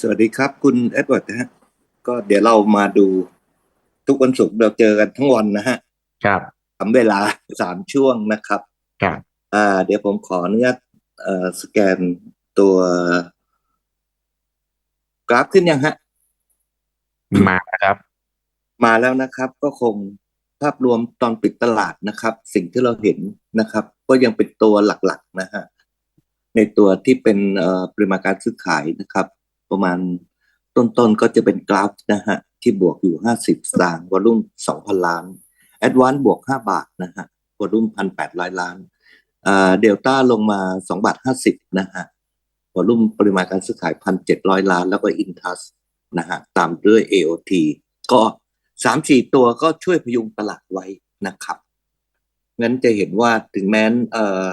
สวัสดีครับคุณเอ็ดเวิร์ดนะฮะก็เดี๋ยวเรามาดูทุกวันศุกร์เราเจอกันทั้งวันนะฮะครับทำเวลาสามช่วงนะครับครับอ่าเดี๋ยวผมขออนุญาตเอ่อสแกนตัว กราฟขึ้นยังฮะ มานะครับ มาแล้วนะครับ ก็คงภาพรวมตอนปิดตลาดนะครับ สิ่งที่เราเห็นนะครับ ก็ยังเป็นตัวหลักๆนะฮะในตัวที่เป็นเอ่อปริมาณการซื้อขายนะครับ ประมาณต้นๆก็จะเป็นกราฟนะฮะที่บวกอยู่ 50สตางค์วอลุ่ม2,000 ล้านแอดวานบวก 5 บาทนะฮะวอลุ่ม1,800 ล้านอ่าเดลต้าลงมา2บาท50นะฮะวอลุ่มปริมาณการซื้อขาย 1,700 ล้าน แล้วก็อินทัสนะฮะตามด้วย AOT ก็สามสี่ตัวก็ช่วยพยุงตลาดไว้นะครับงั้นจะเห็นว่าถึงแม้นเอ่อ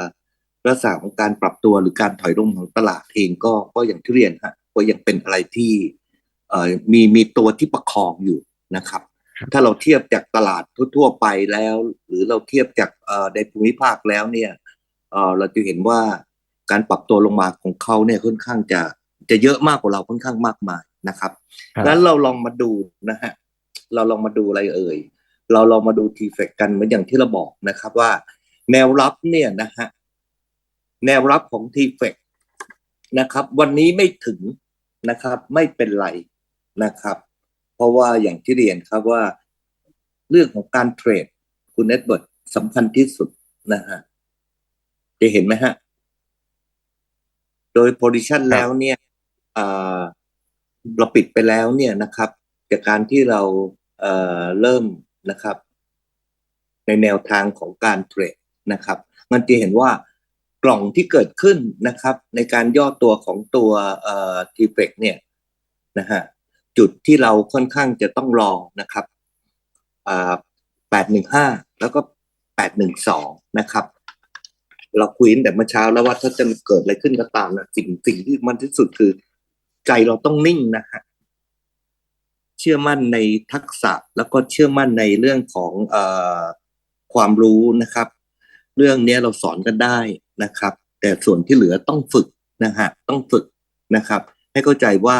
ลักษณะของการปรับตัวหรือการถอยลงของตลาดเองก็ก็อย่างที่เรียนฮะ ก็ยังเป็นอะไรที่เอ่อมีมีตัวที่ประคองอยู่นะครับครับ ถ้าเราเทียบจากตลาดทั่วๆไปแล้ว หรือเราเทียบจากเอ่อในภูมิภาคแล้วเนี่ยเอ่อเราจะเห็นว่าการปรับตัวลงมาของเขาเนี่ยค่อนข้างจะจะเยอะมากกว่าเราค่อนข้างมากมายนะครับครับงั้นเราลองมาดูนะฮะเราลองมาดูอะไรเอ่ย เราลองมาดูทีเฟกกันเหมือนอย่างที่เราบอกนะครับว่า แนวรับเนี่ยนะฮะแนวรับของทีเฟกนะครับ วันนี้ไม่ถึง นะครับไม่เป็นไรนะครับ เพราะว่าอย่างที่เรียนครับว่า เรื่องของการเทรดคุณเน็ตเบิร์ดสำคัญที่สุดนะฮะจะเห็นไหมฮะ โดยโพ i ิชันแล้วเนี่ยอ่าเราปิดไปแล้วเนี่ยนะครับ จากการที่เราเอ่อเริ่มนะครับ ในแนวทางของการเทรดนะครับ มันจะเห็นว่า กล่องที่เกิดขึ้นนะครับ ในการย่อตัวของตัวเอ่อทีเฟกเนี่ยนะฮะจุดที่เราค่อนข้างจะต้องรอนะครับอ่าแปดหนึ่งห้าแล้วก็แปดหนึ่งสองนะครับ เราคุยตั้งแต่เมื่อเช้าแล้วว่าถ้าจะเกิดอะไรขึ้นก็ตามนะสิ่งสิ่งที่มันที่สุดคือ ใจเราต้องนิ่งนะฮะเชื่อมั่นในทักษะแล้วก็เชื่อมั่นในเรื่องของเออความรู้นะครับ เรื่องนี้เราสอนกันได้ นะครับ แต่ส่วนที่เหลือต้องฝึกนะฮะต้องฝึกนะครับ ให้เข้าใจว่า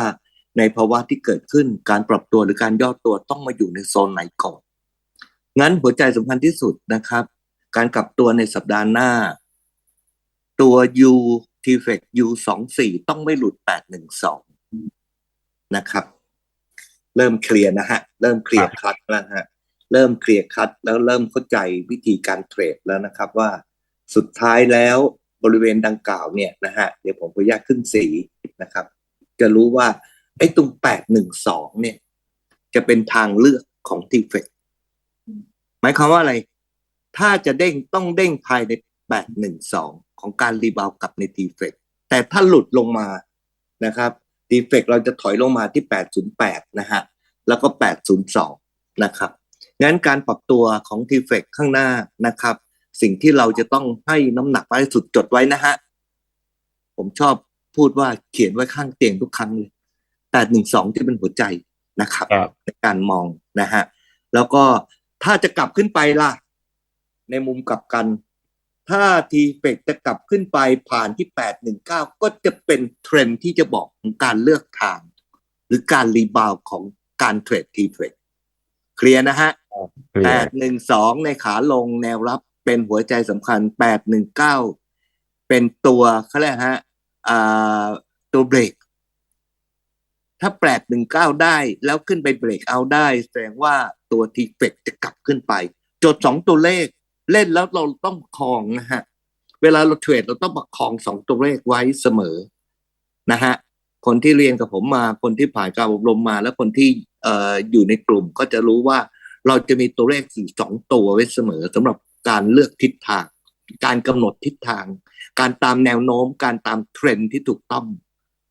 ในภาวะที่เกิดขึ้นการปรับตัวหรือการย่อตัวต้องมาอยู่ในโซนไหนก่อนงั้นหัวใจสำคัญที่สุดนะครับ การกลับตัวในสัปดาห์หน้า ตัว U t f e c U สองสี่ต้องไม่หลุดแปดหนึ่งสองนะครับ เริ่มเคลียร์นะฮะ เริ่มเคลียร์คัดแล้วนะฮะ เริ่มเคลียร์คัดแล้วเริ่มเข้าใจวิธีการเทรดแล้วนะครับว่า สุดท้ายแล้วบริเวณดังกล่าวเนี่ยนะฮะเดี๋ยวผมขออนุญาตขึ้นสีนะครับ จะรู้ว่าไอ้ตรงแปดหนึ่งสองเนี่ย จะเป็นทางเลือกของทีเฟกหมายความว่าอะไร ถ้าจะเด้งต้องเด้งภายในแปดหนึ่งสองของการรีบาวกลับในทีเฟกแต่ถ้าหลุดลงมานะครับทีเฟกเราจะถอยลงมาที่แปดศูนย์แปดนะฮะ แล้วก็แปดศูนย์สองนะครับ งั้นการปรับตัวของทีเฟกข้างหน้านะครับ สิ่งที่เราจะต้องให้น้ำหนักไว้สุดจดไว้นะฮะ ผมชอบพูดว่าเขียนไว้ข้างเตียงทุกครั้งเลยแปดหนึ่งสองที่เป็นหัวใจนะครับครับในการมองนะฮะ แล้วก็ถ้าจะกลับขึ้นไปล่ะ ในมุมกลับกัน ถ้าทีเฟกจะกลับขึ้นไปผ่านที่แปดหนึ่งเก้าก็จะเป็นเทรนด์ที่จะบอกของการเลือกทาง หรือการรีบาวด์ของการเทรดทีเฟกเคลียร์นะฮะเคลีแปยร์ดหนึ่งสองในขาลงแนวรับ เป็นหัวใจสำคัญแปดหนึ่งเก้าเป็นตัวเขาเรียกฮะตัวเบรก ถ้าแปดหนึ่งเก้าได้แล้วขึ้นไปเบรกเอาได้ แสดงว่าตัวทีเฟกจะกลับขึ้นไป จดสองตัวเลข เล่นแล้วเราต้องคองนะฮะ เวลาเราเทรดเราต้องประคองสองตัวเลขไว้เสมอนะฮะคนที่เรียนกับผมมาคนที่ผ่านการอบรมมา แล้วคนที่เอ่ออยู่ในกลุ่มก็จะรู้ว่าเราจะมีตัวเลขสี่สองตัวไว้เสมอสำหรับ การเลือกทิศทาง การกำหนดทิศทาง การตามแนวโน้ม การตามเทรนด์ที่ถูกต้อง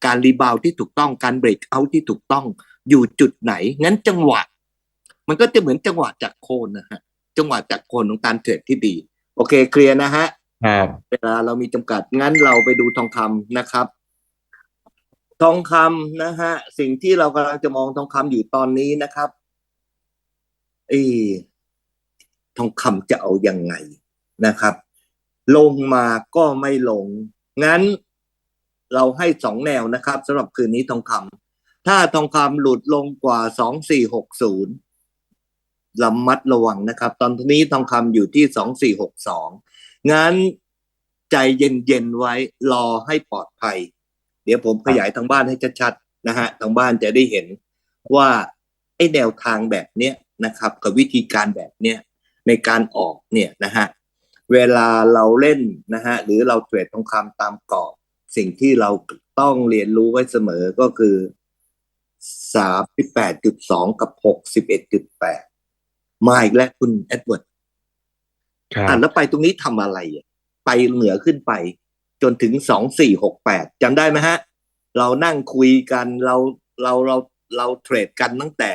การรีบาวด์ที่ถูกต้อง การเบรกเอาท์ที่ถูกต้องอยู่จุดไหน งั้นจังหวะ มันก็จะเหมือนจังหวะจากโคนนะฮะ จังหวะจากโคนของการเทรดที่ดี โอเคเคลียร์นะฮะครับเวลาเรามีจำกัด งั้นเราไปดูทองคำนะครับ ทองคำนะฮะ สิ่งที่เรากำลังจะมองทองคำอยู่ตอนนี้นะครับเออ ทองคำจะเอายังไงนะครับ ลงมาก็ไม่ลง งั้นเราให้สองแนวนะครับสำหรับคืนนี้ทองคำถ้าทองคำหลุดลงกว่าสองสี่หกศูนย์ระมัดระวังนะครับ ตอนนี้ทองคำอยู่ที่สองสี่หกสองงั้นใจเย็นๆไว้รอให้ปลอดภัย เดี๋ยวผมขยายทางบ้านให้ชัดๆนะฮะทางบ้านจะได้เห็นว่าไอ้แนวทางแบบเนี้ยนะครับ กับวิธีการแบบเนี้ย ในการออกเนี่ยนะฮะเวลาเราเล่นนะฮะหรือเราเทรดทองคำตามกรอบสิ่งที่เราต้องเรียนรู้ไว้เสมอก็คือสามสิบแปดจุดสองกับหกสิบเอ็ดจุดแปดมาอีกแล้วคุณเอ็ดเวิร์ดครับอะแล้วไปตรงนี้ทำอะไรอะไปเหนือขึ้นไป จนถึงสองสี่หกแปดจำได้ไหมฮะ เรานั่งคุยกันเราเราเราเราเทรดกันตั้งแต่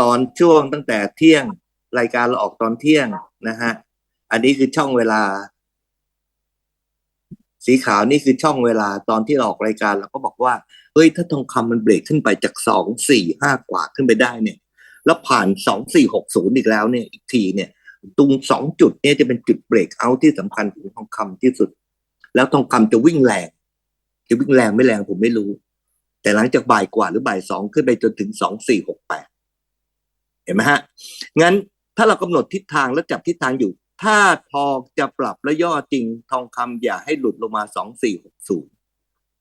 ตอนช่วงตั้งแต่เที่ยง รายการเราออกตอนเที่ยงนะฮะ อันนี้คือช่องเวลา สีขาวนี่คือช่องเวลาตอนที่เราออกรายการเราก็บอกว่า เฮ้ย ถ้าทองคำมันเบรกขึ้นไปจากสองสี่ห้ากว่าขึ้นไปได้เนี่ย แล้วผ่านสองสี่หกศูนย์อีกแล้วเนี่ยอีกทีเนี่ย ตรงสองจุดเนี่ยจะเป็นจุดเบรกเอาท์ที่สำคัญของทองคำที่สุด แล้วทองคำจะวิ่งแรง จะวิ่งแรงไม่แรงผมไม่รู้ แต่หลังจากบ่ายกว่าหรือบ่ายสองขึ้นไปจนถึงสองสี่หกแปดเห็นไหมฮะ งั้น ถ้าเรากำหนดทิศทางแล้วจับทิศทางอยู่ ถ้าทองจะปรับและย่อจริงทองคำอย่าให้หลุดลงมาสองสี่หกศูนย์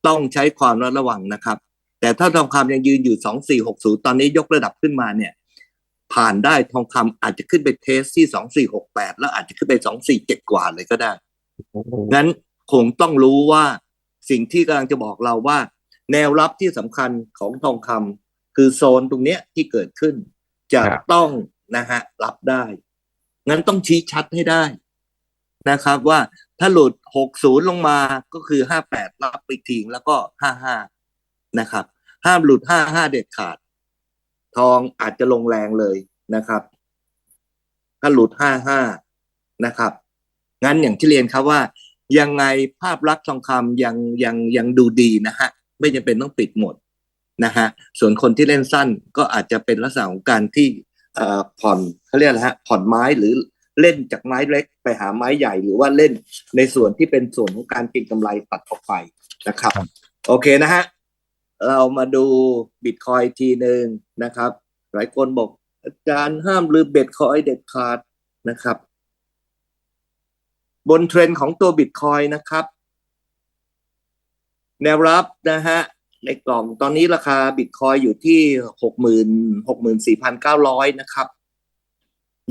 ต้องใช้ความระมัดระวังนะครับ แต่ถ้าทองคำยังยืนอยู่สองสี่หกศูนย์ตอนนี้ยกระดับขึ้นมาเนี่ย ผ่านได้ทองคำอาจจะขึ้นไปเทสที่สองสี่หกแปดแล้วอาจจะขึ้นไปสองสี่เจ็ดกว่าเลยก็ได้งั้นคงต้องรู้ว่าสิ่งที่กำลังจะบอกเราว่า แนวรับที่สำคัญของทองคำคือโซนตรงเนี้ยที่เกิดขึ้น จะครับต้อง นะฮะรับได้ งั้นต้องชี้ชัดให้ได้นะครับว่าถ้าหลุด 60 ลงมาก็คือ 58 รับไปทิ้งแล้วก็ 55 นะครับ ห้ามหลุด 55 เด็ดขาด ทองอาจจะลงแรงเลยนะครับ ถ้าหลุด 55 นะครับ งั้นอย่างที่เรียนครับว่า ยังไงภาพลักษณ์ทองคำยังยังยังดูดีนะฮะ ไม่จำเป็นต้องปิดหมดนะฮะ ส่วนคนที่เล่นสั้นก็อาจจะเป็นลักษณะของการที่ ผ่อนเขาเรียกอะไรฮะผ่อนไม้หรือเล่นจากไม้เล็กไปหาไม้ใหญ่ หรือว่าเล่นในส่วนที่เป็นส่วนของการเก็งกำไรตัดออกไปนะครับครับ โอเคนะฮะเรามาดูบิตคอยทีหนึ่งนะครับ หลายคนบอกอาจารย์ห้ามลืมบิตคอยเด็ดขาดนะครับ บนเทรนด์ของตัวบิตคอยนะครับ แนวรับนะฮะ ในกล่องตอนนี้ราคาบิตคอยอยู่ที่หกหมื่นหกหมื่นสี่พันเก้าร้อยนะครับ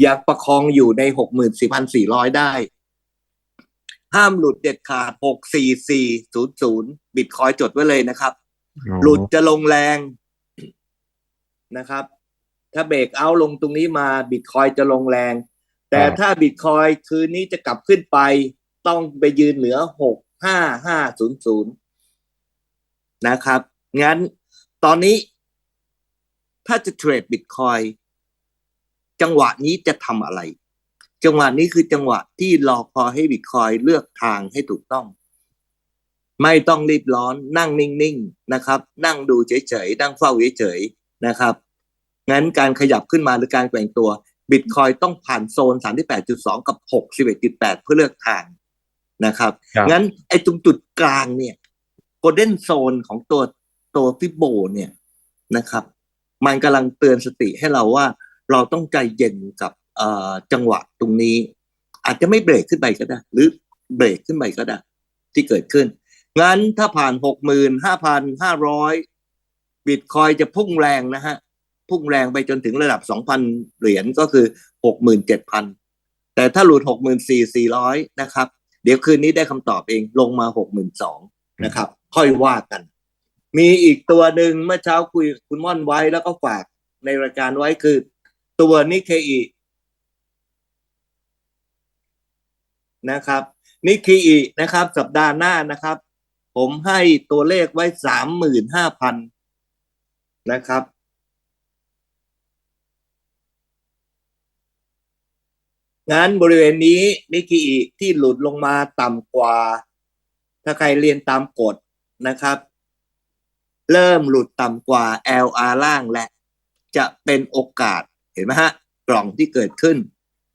ยังประคองอยู่ในหกหมื่นสี่พันสี่ร้อยได้ ห้ามหลุดเด็ดขาดหกสี่สี่ศูนย์ศูนย์บิตคอยจดไว้เลยนะครับ หลุดจะลงแรงนะครับ ถ้าเบรกเอาท์ลงตรงนี้มาบิตคอยจะลงแรง แต่ถ้าบิตคอยคืนนี้จะกลับขึ้นไป ต้องไปยืนเหนือหกห้าห้าศูนย์ศูนย์ นะครับ งั้นตอนนี้ถ้าจะเทรดบิตคอยจังหวะนี้จะทำอะไร จังหวะนี้คือจังหวะที่รอพอให้บิตคอยเลือกทางให้ถูกต้อง ไม่ต้องรีบร้อนนั่งนิ่งๆนะครับ นั่งดูเฉยๆนั่งเฝ้าเฉยๆนะครับงั้นการขยับขึ้นมาหรือการแกว่งตัวบิตคอยต้องผ่านโซน 38.2 กับ 61.8 เพื่อเลือกทางนะครับครับงั้นไอ้ตรงจุดกลางเนี่ยโก ลเด้นโซนของตัวตัวฟิโบเนี่ยนะครับ มันกำลังเตือนสติให้เราว่า เราต้องใจเย็นกับจังหวะตรงนี้ อาจจะไม่เบรกขึ้นไปก็ได้ หรือเบรกขึ้นไปก็ได้ ที่เกิดขึ้น งั้นถ้าผ่านหกหมื่นห้าพันห้าร้อยบิตคอยจะพุ่งแรงนะฮะ พุ่งแรงไปจนถึงระดับสองพันเหรียญก็คือหกหมื่นเจ็ดพันแต่ถ้าหลุดหกหมื่นสี่สี่ร้อยนะครับ เดี๋ยวคืนนี้ได้คำตอบเองลงมาหกหมื่นสองนะครับ ค่อยว่ากัน มีอีกตัวหนึ่งเมื่อเช้าคุยคุณม่อนไว้แล้วก็ฝากในรายการไว้คือ ตัวนิเคอีนะครับนิเคอีนะครับ สัปดาห์หน้านะครับ ผมให้ตัวเลขไว้สามหมื่นห้าพันนะครับงั้นบริเวณนี้นิกิอิที่หลุดลงมาต่ำกว่า ถ้าใครเรียนตามกฎ นะครับ เริ่มหลุดต่ำกว่า LR ล่างและ จะเป็นโอกาสเห็นไหมฮะ กล่องที่เกิดขึ้น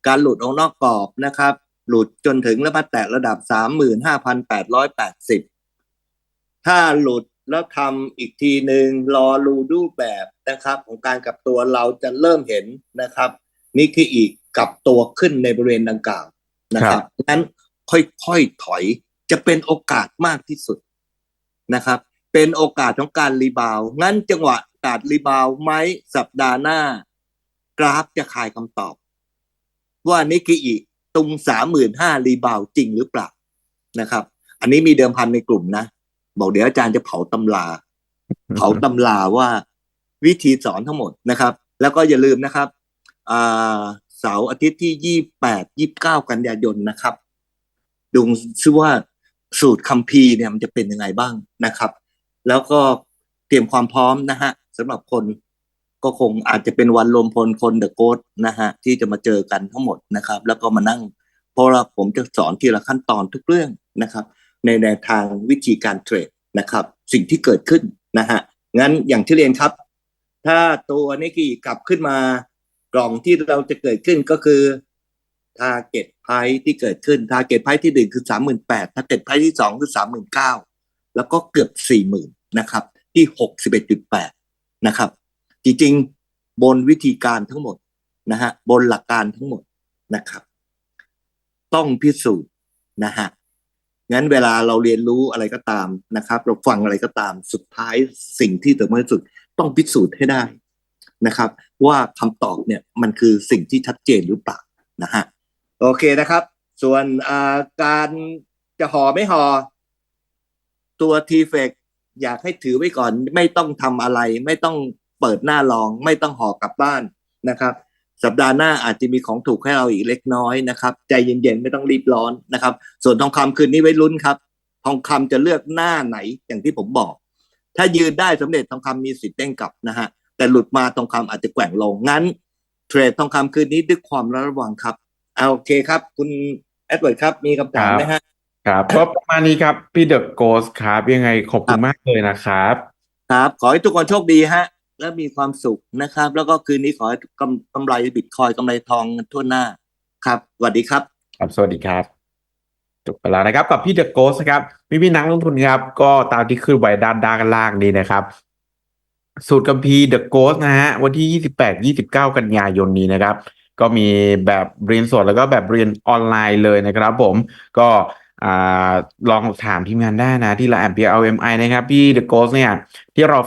การหลุดออกนอกกรอบนะครับ หลุดจนถึงแล้วมาแตะระดับ 35,880 ถ้าหลุดแล้วทำอีกทีหนึ่งรอรูรูแบบนะครับ ของการกลับตัวเราจะเริ่มเห็นนะครับนิกเกอีกลับตัวขึ้นในบริเวณดังกล่าวนะครับงั้นค่อยๆถอยจะเป็นโอกาสมากที่สุด นะครับ เป็นโอกาสของการรีบาว งั้นจังหวะการรีบาวไหมสัปดาห์หน้า กราฟจะคายคำตอบ ว่านิกเกอีตรงสามหมื่นห้ารีบาวจริงหรือเปล่านะครับ อันนี้มีเดิมพันในกลุ่มนะ บอกเดี๋ยวอาจารย์จะเผาตำรา เผาตำราว่าวิธีสอนทั้งหมดนะครับ แล้วก็อย่าลืมนะครับเสาร์อาทิตย์ที่ยี่แปดยี่เก้ากันยายนนะครับดูซิว่า สูตรคัมภีร์เนี่ยมันจะเป็นยังไงบ้างนะครับ แล้วก็เตรียมความพร้อมนะฮะสำหรับคนก็คงอาจจะเป็นวันรวมพลคนเดอะโกดนะฮะที่จะมาเจอกันทั้งหมดนะครับ แล้วก็มานั่งเพราะว่าผมจะสอนทีละขั้นตอนทุกเรื่องนะครับ ในแนวทางวิธีการเทรดนะครับ สิ่งที่เกิดขึ้นนะฮะงั้นอย่างที่เรียนครับ ถ้าตัวนิกกี้กลับขึ้นมากล่องที่เราจะเกิดขึ้นก็คือท ไพที่เกิดขึ้นทาเก็ตไพที่หนึ่งคือสามหมื่นแปดทาเก็ตไพที่สองคือสามหมื่นเก้าแล้วก็เกือบสี่หมื่นนะครับ ที่หกสิบเอ็ดจุดแปดนะครับ จริงๆ บนวิธีการทั้งหมดนะฮะบนหลักการทั้งหมดนะครับ ต้องพิสูจน์นะฮะงั้นเวลาเราเรียนรู้อะไรก็ตามนะครับ เราฟังอะไรก็ตามสุดท้ายสิ่งที่สำคัญที่สุดต้องพิสูจน์ให้ได้นะครับ ว่าคำตอบเนี่ยมันคือสิ่งที่ชัดเจนหรือเปล่านะฮะ โอเคนะครับ ส่วนอาการจะห่อไม่ห่อตัวทีเฟกอยากให้ถือไว้ก่อน ไม่ต้องทำอะไร ไม่ต้องเปิดหน้าลอง ไม่ต้องห่อกลับบ้านนะครับสัปดาห์หน้าอาจจะมีของถูกให้เราอีกเล็กน้อยนะครับใจเย็นๆไม่ต้องรีบร้อนนะครับ ส่วนทองคำคืนนี้ไว้ลุ้นครับ ทองคำจะเลือกหน้าไหนอย่างที่ผมบอก ถ้ายืนได้สำเร็จทองคำมีสิทธิ์เด้งกลับนะฮะแต่หลุดมาทองคำอาจจะแกว่งลงงั้น เทรดทองคำคืนนี้ด้วยความระวังครับ เอาโอเคครับ คุณแอดเวิร์ดครับ มีคำถามไหมฮะครับก็ประมาณนี้ครับ พี่เดอะโกสครับ ยังไงขอบคุณมากเลยนะครับ ครับ ขอให้ทุกคนโชคดีฮะ และมีความสุขนะครับ แล้วก็คืนนี้ขอให้กำกำไรบิตคอยกำไรทองทั่วหน้าครับสวัสดีครับครับสวัสดีครับจบไปแล้วนะครับกับพี่เดอะโกสครับพี่พี่นักลงทุนครับ ก็ตามที่ขึ้นไว้ด้านด้านล่างนี้นะครับ สูตรกัมพีเดอะโกสนะฮะวันที่28 29กันยายนนี้นะครับ ก็มีแบบเรียนสดแล้วก็แบบเรียนออนไลน์เลยนะครับผมก็อลองถามทีมงานได้นะที่ละแอมพีเอลเอ็มไอนะครับพี่เดอะโกสเนี่ยที่เรา